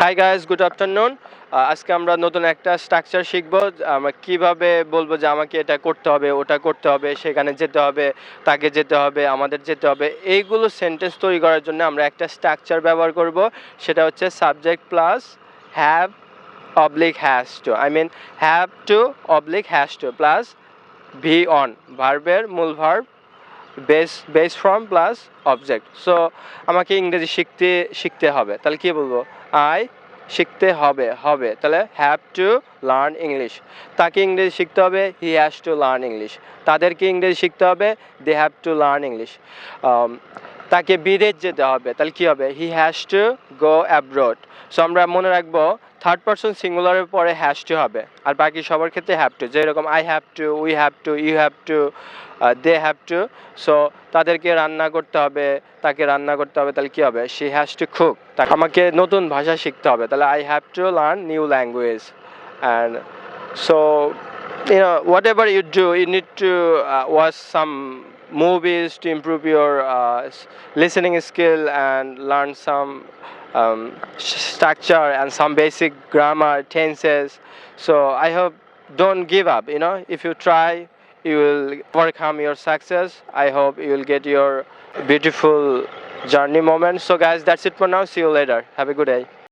Hi guys good afternoon আজকে আমরা নতুন একটা স্ট্রাকচার শিখব কীভাবে বলব যে আমাকে এটা করতে হবে, ওটা করতে হবে, সেখানে যেতে হবে, তাকে যেতে হবে, আমাদের যেতে হবে। এইগুলো সেন্টেন্স তৈরি করার জন্য আমরা একটা স্ট্রাকচার ব্যবহার করব, সেটা হচ্ছে subject plus have oblique has to I mean have to oblique has to plus V on ভার্বের মূল verb base base form plus object so আমাকে ইংরেজি শিখতে শিখতে হবে। তাহলে কি বলব? আই শিখতে হবে হবে। তাহলে হ্যাভ টু লার্ন ইংলিশ তাকে ইংরেজি শিখতে হবে he has to learn English তাদেরকে ইংরেজি শিখতে হবে they have to learn English তাকে বিদেশ যেতে হবে। তাহলে কি হবে? He has to go abroad so আমরা মনে রাখব থার্ড পার্সন সিঙ্গুলারের পরে হ্যাজ টু হবে। আর বাকি সবার ক্ষেত্রে হ্যাভ টু যেরকম I have to we have to you have to they have to so তাদেরকে রান্না করতে হবে, তাকে রান্না করতে হবে, তাহলে কি হবে? শি হ্যাজ টু কুক আমাকে নতুন ভাষা শিখতে হবে। তাহলে I have to learn new language and so you know whatever you do you need to uh, watch some movies to improve your uh, listening skill and learn some um, structure and some basic grammar tenses. So i hope don't give up you know. If you try you will overcome your success. I hope you will get your beautiful journey moment. So guys that's it for now. See you later. Have a good day